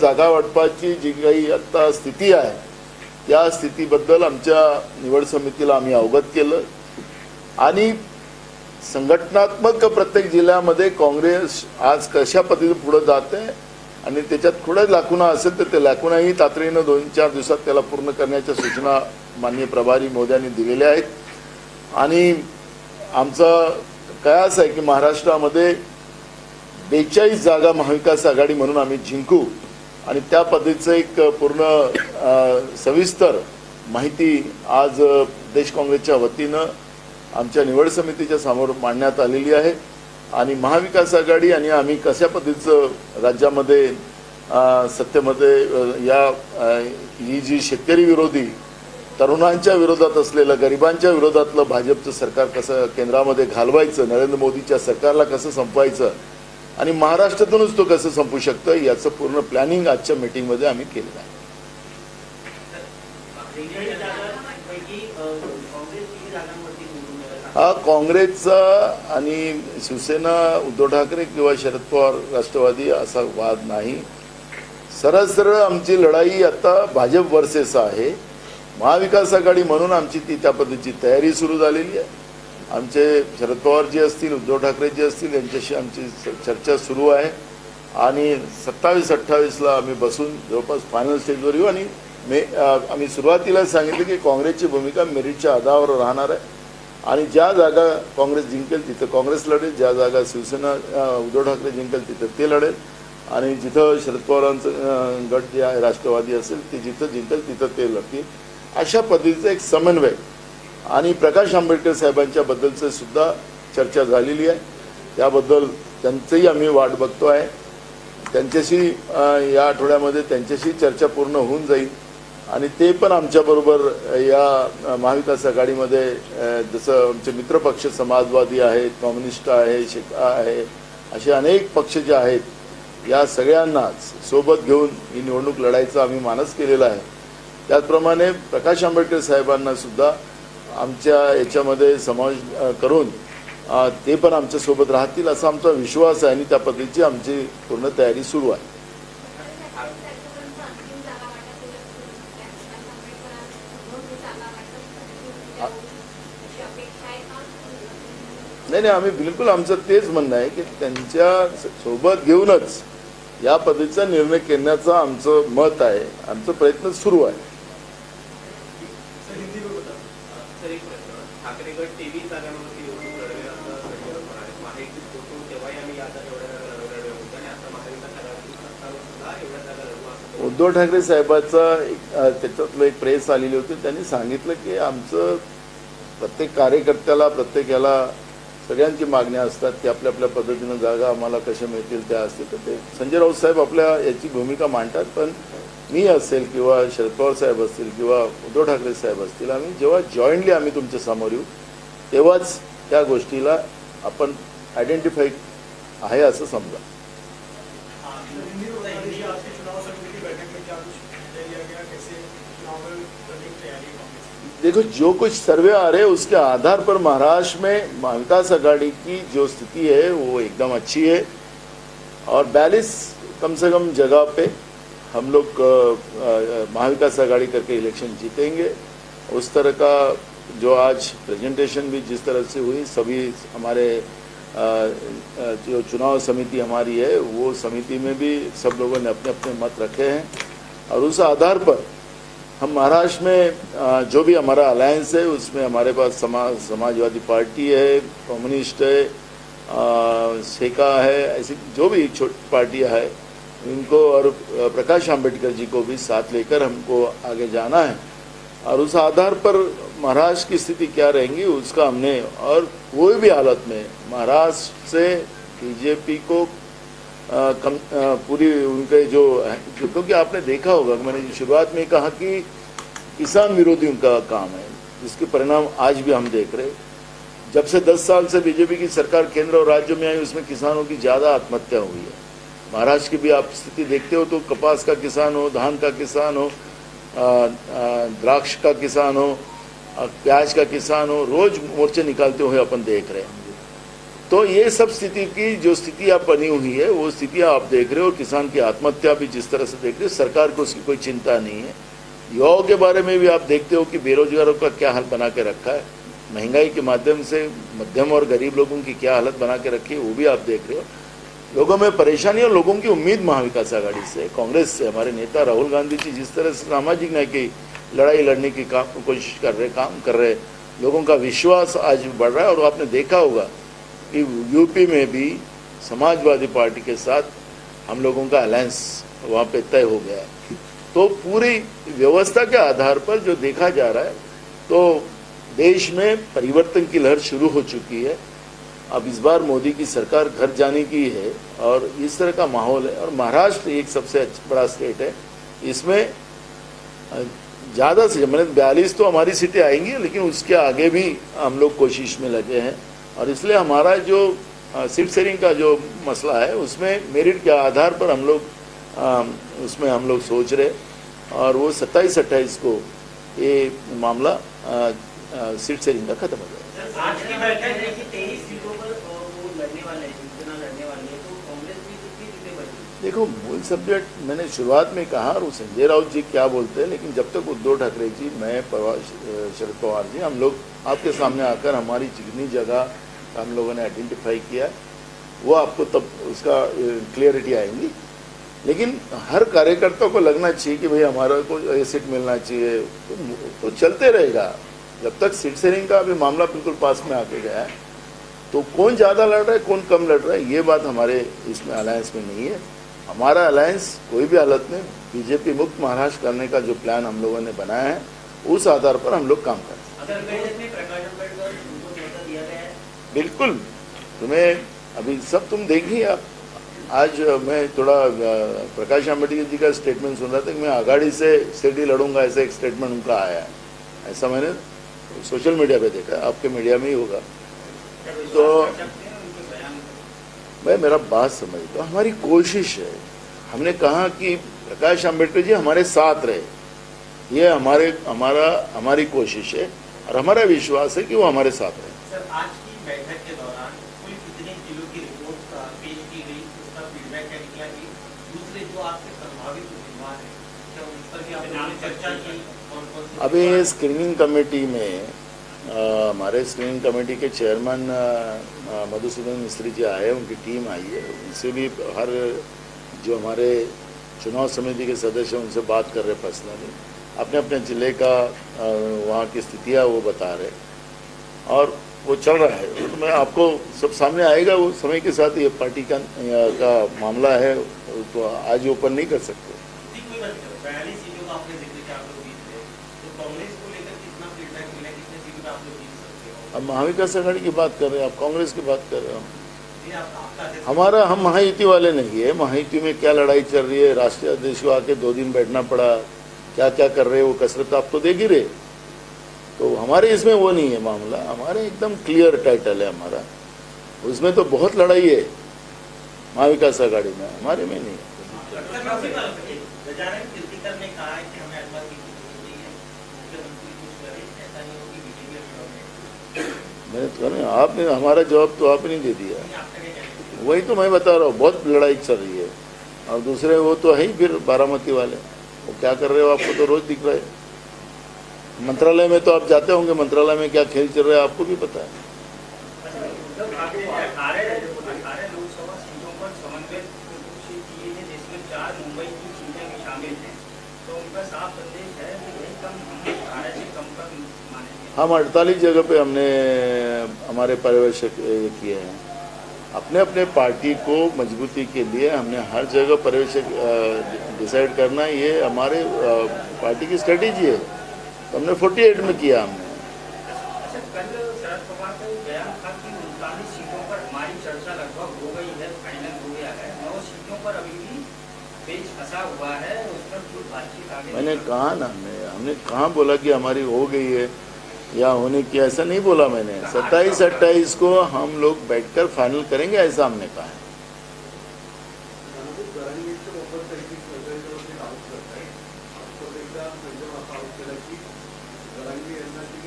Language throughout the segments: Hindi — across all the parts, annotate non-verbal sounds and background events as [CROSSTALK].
जागा वाटपाची जी काही आता स्थिती आहे त्या स्थितीबद्दल आमच्या निवड समितीला आम्ही अवगत केलं. आणि संघटनात्मक प्रत्येक जिल्ह्यामध्ये काँग्रेस आज कशा पद्धतीने पुढे जाते आणि त्याच्यात कुठे लाकुणा असेल तर ते लाकुणाही तातडीनं दोन चार दिवसात त्याला पूर्ण करण्याच्या सूचना माननीय प्रभारी मोद्यांनी दिलेल्या आहेत. आणि आमचं कयास आहे की महाराष्ट्रामध्ये बेचाळीस जागा महाविकास आघाडी म्हणून आम्ही जिंकू. आणि त्या पद्धतीचं एक पूर्ण सविस्तर माहिती आज देश काँग्रेसच्या वतीनं आमच्या निवड समितीच्या समोर मांडण्यात आलेली आहे. आणि महाविकास आघाडी आणि आम्ही कशा पद्धतीचं राज्यामध्ये सत्तेमध्ये या ही जी शेतकरी विरोधी तरुणांच्या विरोधात असलेलं गरिबांच्या विरोधातलं भाजपचं सरकार कसं केंद्रामध्ये घालवायचं नरेंद्र मोदीच्या सरकारला कसं संपवायचं आणि महाराष्ट्रातूनच तो कसं संपू शकतं याचं पूर्ण प्लॅनिंग आजच्या मीटिंगमध्ये आम्ही केलेलं आहे. हा काँग्रेसचा आणि शिवसेना उद्धव ठाकरे किंवा शरद पवार राष्ट्रवादी असा वाद नाही. सरळ सरळ आमची लढाई आता भाजप वर्सेस आहे. महाविकास आघाडी म्हणून आमची ती त्या पद्धतीची तयारी सुरू झालेली आहे. आमचे शरद पवारजी असतील उद्धव ठाकरेजी असतील यांच्याशी आमची चर्चा सुरू आहे. आणि सत्तावीस अठ्ठावीसला आम्ही बसून जवळपास फायनल स्टेजवर येऊ. आणि मे आम्ही सुरुवातीला सांगितलं की काँग्रेसची भूमिका मेरिटच्या आधारावर राहणार आहे. आणि ज्या जागा काँग्रेस जिंकेल तिथं काँग्रेस लढेल. ज्या जागा शिवसेना उद्धव ठाकरे जिंकेल तिथं ते लढेल. आणि जिथं शरद पवारांचं गट जे आहे राष्ट्रवादी असेल ते जिथं जिंकेल तिथं ते लढतील. अशा पद्धतीचा एक समन्वय आणि प्रकाश आंबेडकर साहेबांच्या बद्दलचं सुद्धा चर्चा झालेली आहे. त्याबद्दल त्यांचंही आम्ही वाट बघतो आहे. त्यांच्याशी या आठवड्यामध्ये त्यांच्याशी चर्चा पूर्ण होऊन जाईल. आणि ते पण आमच्याबरोबर या महाविकास आघाडीमध्ये जसं आमचे मित्रपक्ष समाजवादी आहेत कम्युनिस्ट आहे शिका आहे असे अनेक पक्ष जे आहेत या सगळ्यांनाच सोबत घेऊन ही निवडणूक लढायचा आम्ही मानस केलेला आहे. त्याचप्रमाणे प्रकाश आंबेडकर साहेबांना सुद्धा आमच्या याच्यामध्ये समावेश करून ते पण आमच्यासोबत राहतील असा आमचा विश्वास आहे आणि त्या पद्धतीची आमची पूर्ण तयारी सुरू आहे. नाही नाही आम्ही बिलकुल आमचं तेच म्हणणं आहे की त्यांच्यासोबत घेऊनच या पद्धतीचा निर्णय घेण्याचं आमचं मत आहे. आमचं प्रयत्न सुरू आहे. तरी प्रश्न. ठाकरे गट तेवीस जागांवरती निवडणूक लढवेल असं संजय म्हणाले. महायुतीत होतो तेव्हाही आम्ही आता एवढ्या जागा लढवल्या होत्या आणि आता महाविकास आघाडी सत्तावर सुद्धा एवढ्या जागा लढवू असं उद्धव ठाकरे साहेबाचं एक, त्याच्यातलं एक प्रेस आलेली होती. त्यांनी सांगितलं की आमचं प्रत्येक कार्यकर्त्याला प्रत्येक याला सगळ्यांची मागण्या असतात की आपल्या आपल्या पद्धतीनं जागा आम्हाला कशा मिळतील त्या असतील. तर ते संजय राऊत साहेब आपल्या याची भूमिका मांडतात. पण मी असेल किंवा शरद पवार साहेब असतील किंवा उद्धव ठाकरे साहेब असतील, आम्ही जेव्हा जॉईंटली आम्ही तुमच्या समोर येऊ, तेव्हाच त्या गोष्टीला आपण आयडेंटिफाई आहे असं समजा? देखो, जो कुछ सर्वे आ रहे उसके आधार पर महाराष्ट्र में महाविकास आघाड़ी की जो स्थिति है, वो एकदम अच्छी है और बयालीस कम से कम जगह पे हम लोग महाविकास आघाड़ी करके इलेक्शन जीतेंगे। उस तरह का जो आज प्रेजेंटेशन भी जिस तरह से हुई, सभी हमारे जो चुनाव समिति हमारी है, वो समिति में भी सब लोगों ने अपने अपने मत रखे हैं। और उस आधार पर हम महाराष्ट्र में जो भी हमारा अलायंस है, उसमें हमारे पास समाज समाजवादी पार्टी है कम्युनिस्ट है सेका है, ऐसी जो भी छोटी पार्टियाँ है इनको और प्रकाश आंबेडकर जी को भी साथ लेकर हमको आगे जाना है। और उस आधार पर महाराष्ट्र की स्थिति क्या रहेंगी उसका हमने और कोई भी हालत में महाराष्ट्र से बीजेपी को अ, कम अ, पूरी उनके जो जो- क्योंकि आपने देखा होगा मैंने शुरुआत में कहा कि किसान विरोधी उनका काम है जिसके परिणाम आज भी हम देख रहे जब से 10 साल से बीजेपी की सरकार केंद्र और राज्य में आई उसमें किसानों की ज़्यादा आत्महत्या हुई है। महाराष्ट्र की भी आप स्थिति देखते हो तो कपास का किसान हो, धान का किसान हो द्राक्ष का किसान हो प्याज का किसान हो, रोज मोर्चे निकालते हुए अपन देख रहे हैं। तो ये सब स्थिति की, जो स्थिति आप बनी हुई है, वो स्थिति आप देख रहे हो किसान की आत्महत्या भी जिस तरह से देख रहे हो, सरकार को उसकी कोई चिंता नहीं है। युवाओं के बारे में भी आप देखते हो कि बेरोजगारों का क्या हाल बना के रखा है। महँगाई के माध्यम से मध्यम और गरीब लोगों की क्या हालत बना के रखी है, वो भी आप देख रहे हो। लोगों में परेशानी और लोगों की उम्मीद महाविकास आघाड़ी से। कांग्रेस से, हमारे नेता राहुल गांधी जी जिस तरह से सामाजिक न्याय की लड़ाई लड़ने की काम, कोशिश कर रहे, काम कर रहे, लोगों का विश्वास आज बढ़ रहा है और आपने देखा होगा कि यूपी में भी समाजवादी पार्टी के साथ हम लोगों का अलायंस वहाँ पे तय हो गया है। तो पूरी व्यवस्था के आधार पर जो देखा जा रहा है तो देश में परिवर्तन की लहर शुरू हो चुकी है। अब इस बार मोदी की सरकार घर जाने की है और इस तरह का माहौल है और महाराष्ट्र एक सबसे अच्छा- बड़ा स्टेट है। इसमें ज़्यादा से मैंने बयालीस तो हमारी सीटें आएँगी, लेकिन उसके आगे भी हम लोग कोशिश में लगे हैं। और इसलिए हमारा जो सीट शेयरिंग का जो मसला है, उसमें मेरिट के आधार पर हम लोग उसमें हम लोग सोच रहे और वो सत्ताईस अट्ठाईस को ये मामला सीट शेयरिंग का खत्म हो जाएगा। तो देखो मूल सब्जेक्ट मैंने शुरुआत में कहा और संजय राउत जी क्या बोलते हैं लेकिन जब तक उद्धव ठाकरे जी मैं शरद पवार जी हम लोग आपके सामने आकर हमारी जितनी जगह हम लोगों ने आइडेंटिफाई किया वो आपको तब उसका क्लियरिटी आएँगी। लेकिन हर कार्यकर्ता को लगना चाहिए कि भाई हमारा को ये सीट मिलना चाहिए। तो, तो चलते रहेगा। जब तक सीट शेयरिंग का अभी मामला बिल्कुल पास में आके गया है तो कौन ज़्यादा लड़ रहा है कौन कम लड़ रहा है ये बात हमारे इसमें अलायंस में नहीं है। हमारा अलायंस कोई भी हालत में बीजेपी मुक्त महाराष्ट्र करने का जो प्लान हम लोगों ने बनाया है उस आधार पर हम लोग काम कर रहे हैं। अंबेडकर है? बिल्कुल। तुम्हें अभी सब तुम देखिए आप। आज मैं थोड़ा प्रकाश आंबेडकर जी का स्टेटमेंट सुन रहा था कि मैं आघाड़ी से सीटी लड़ूँगा ऐसा एक स्टेटमेंट उनका आया है। ऐसा मैंने सोशल मीडिया पे देखा आपके मीडिया में ही होगा। तो मैं मेरा बात समझता हूँ हमारी कोशिश है। हमने कहा कि प्रकाश आंबेडकर जी हमारे साथ रहे। ये हमारे हमारा हमारी कोशिश है और हमारा विश्वास है कि वो हमारे साथ रहे। सर आज की बैठक के दौरान कुल कितने किलो की रिपोर्ट पेश की गई उसका फीडबैक क्या निकला कि दूसरे जो आपके संभावित उम्मीदवार हैं क्या उन पर भी आपने चर्चा की? कौन कौन अभी स्क्रीनिंग कमेटी में हमारे स्क्रीनिंग कमेटी के चेयरमैन मधुसूदन मिस्त्री जी आए, उनकी टीम आई है। उनसे भी हर जो हमारे चुनाव समिति के सदस्य हैं, उनसे बात कर रहे पर्सनली अपने अपने ज़िले का वहाँ की स्थितियाँ वो बता रहे और वो चल रहा है। तो मैं आपको, सब सामने आएगा वो समय के साथ, ये पार्टी का का मामला है तो आज ओपन नहीं कर सकते जी, कोई बात नहीं बयालीस सीटों का आपने ज़िक्र किया आप लोग जीत गए तो कांग्रेस को लेकर कितना फीडबैक मिला कितने सीटों पे आप लोग जीत सकते हो अब महाविकास आघाड़ी की बात कर रहे हैं आप कांग्रेस की बात कर रहे हो। हमारा हम महायुति वाले नहीं है। महायुति में क्या लड़ाई चल रही है? राष्ट्रीय अध्यक्ष को आके दो दिन बैठना पड़ा। क्या क्या कर रहे हैं? वो कसरत आप तो देख ही रहे। तो हमारे इसमें वो नहीं है मामला। हमारे एकदम क्लियर टाइटल है हमारा। उसमें तो बहुत लड़ाई है महाविकास आघाड़ी में। हमारे में नहीं है। नहीं मैंने तो कहा ना, आपने हमारा जवाब तो आपने दे दिया। वही तो मैं बता रहा हूँ बहुत लड़ाई चल रही है। और दूसरे वो तो है ही फिर बारामती वाले। वो क्या कर रहे हो आपको तो रोज दिख रहा मंत्रालय में तो आप जाते होंगे मंत्रालय में क्या खेल चल रहा है आपको भी पता हैं। तो उनका साफ़ संदेश है कि यही कम हम अठारह से कम पर मानेंगे हम अड़तालीस जगह पे हमने हमारे पर्यवेक्षक ये किए हैं। अपने अपने पार्टी को मजबूती के लिए हमने हर जगह पर्यवेक्षक डिसाइड करना ये हमारे पार्टी की स्ट्रेटेजी है। तो हमने 48 में किया हमने। अच्छा कल शरद पवार का एक बयान था कि उनतालीस सीटों पर हमारी चर्चा लगभग हो गई है फाइनल हो गया है। नौ सीटों पर अभी भी पेच फंसा हुआ है उस पर कुछ बातचीत आगे मैंने कहा ना हमने हमने कहाँ बोला कि हमारी हो गई है। या होने की ऐसा नहीं बोला मैंने। सत्ताईस अट्ठाईस को हम लोग बैठकर फाइनल करेंगे ऐसा हमने कहा है। होण्यासाठी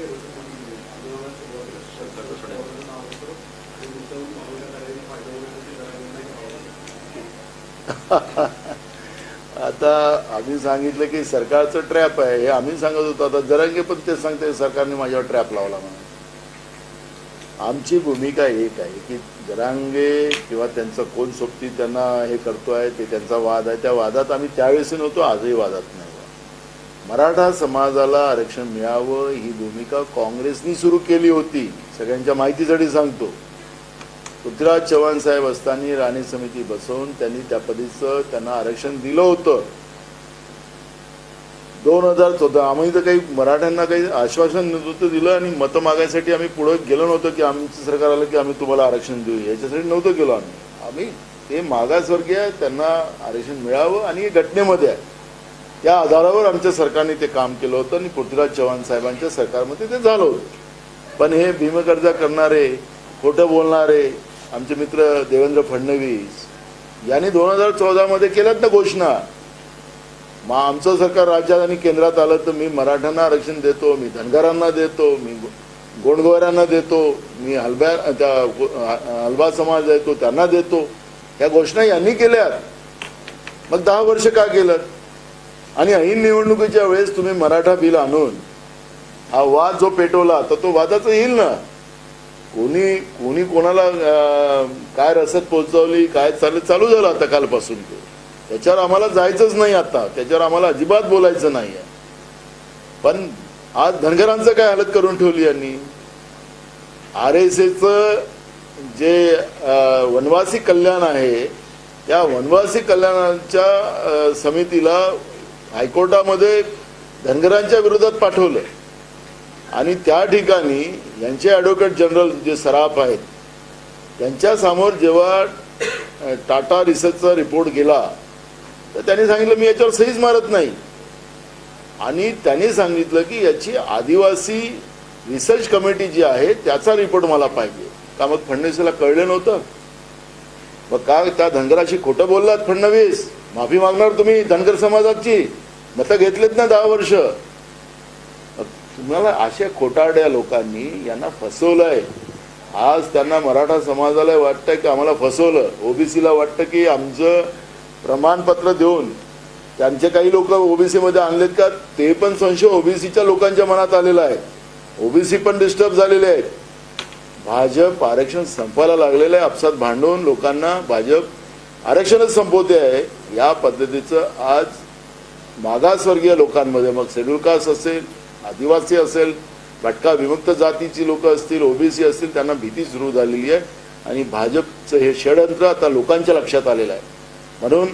[LAUGHS] जरा [LAUGHS] आता आम्ही सांगितलं की सरकारचं ट्रॅप आहे. हे आम्ही सांगत होतो आता जरांगे पण ते सांगते सरकारने माझ्यावर ट्रॅप लावला म्हणून. आमची भूमिका एक आहे की जरांगे किंवा त्यांचं कोण सोबती त्यांना हे करतोय ते त्यांचा वाद आहे. त्या वादात आम्ही त्यावेळेस नव्हतो आजही वादात नाही. मराठा समाजाला आरक्षण मिळावं ही भूमिका काँग्रेसनी सुरू केली होती. सगळ्यांच्या माहितीसाठी सांगतो. पृथ्वीराज चव्हाण साहेब असताना राणे समिती बसवून त्यांनी त्या पदीचं त्यांना आरक्षण दिलं होतं. दोन हजार चौदा आम्ही तर काही मराठ्यांना काही आश्वासन नव्हतं दिलं आणि मतं मागायसाठी आम्ही पुढे गेलो नव्हतो की आमचं सरकार आलं की आम्ही तुम्हाला आरक्षण देऊ. याच्यासाठी नव्हतं गेलो आम्ही. आम्ही ते मागासवर्गीय आहे, त्यांना आरक्षण मिळावं आणि हे घटनेमध्ये आहे. त्या आधारावर आमच्या सरकारने ते काम केलं होतं आणि पृथ्वीराज चव्हाण साहेबांच्या सरकारमध्ये ते झालं होतं. पण हे भीमकर्जा करणारे खोटं बोलणारे आमचे मित्र देवेंद्र फडणवीस यांनी दोन हजार चौदामध्ये केल्यात ना घोषणा. मग आमचं सरकार राज्यात आणि केंद्रात आलं तर मी मराठ्यांना आरक्षण देतो मी धनगरांना देतो मी गोंडगोऱ्यांना देतो मी हलब्या त्या हलबा समाज देतो त्यांना देतो. या घोषणा यांनी केल्यात. मग दहा वर्ष का केलं? आणि ऐन निवडणुकीच्या वेळेस तुम्ही मराठा बिल आणून हा वाद जो पेटवला तर तो वादाचा येईल ना? कोणी कोणी कोणाला काय रसद पोहोचवली काय चालू चालू झालं आता कालपासून ते. त्याच्यावर आम्हाला जायचंच नाही आता. त्याच्यावर आम्हाला अजिबात बोलायचं नाही आहे. पण आज धनगरांचं काय हालत करून ठेवली यांनी? आर एस एचं जे वनवासी कल्याण आहे त्या वनवासी कल्याणाच्या समितीला हायकोर्टामध्ये धनगरांच्या विरोधात पाठवलं आणि त्या ठिकाणी यांचे ॲडव्होकेट जनरल जे सराफ आहेत त्यांच्यासमोर जेव्हा टाटा रिसर्चचा रिपोर्ट गेला तर त्यांनी सांगितलं मी याच्यावर सहीच मारत नाही. आणि त्यांनी सांगितलं की याची आदिवासी रिसर्च कमिटी जी आहे त्याचा रिपोर्ट मला पाहिजे. का मग फडणवीसला कळलं नव्हतं? मग का त्या धनगराशी खोटं बोललात फडणवीस? माफी मागणार तुम्ही धनगर समाजाची? मतं घेतलेत ना दहा वर्ष. तुम्हाला अशा खोटारड्या लोकांनी यांना फसवलंय. आज त्यांना मराठा समाजाला वाटतं की आम्हाला फसवलं. ओबीसीला वाटतं की आमचं प्रमाणपत्र देऊन त्यांचे काही लोक ओबीसीमध्ये आणलेत का? ते पण संशय ओबीसीच्या लोकांच्या मनात आलेला आहे. ओबीसी पण डिस्टर्ब झालेले आहेत. भाजप आरक्षण संपायला लागलेलं आहे. आपसात भांडून लोकांना भाजप आरक्षणच संपवते आहे. या पद्धतीचं आज मागासवर्गीय लोकांमध्ये मग शेड्यूल कास्ट असेल आदिवासी असेल भटका विमुक्त जातीची लोक असतील ओबीसी असतील त्यांना भीती सुरू झालेली आहे. आणि भाजपचं हे षडयंत्र आता लोकांच्या लक्षात आलेलं आहे. म्हणून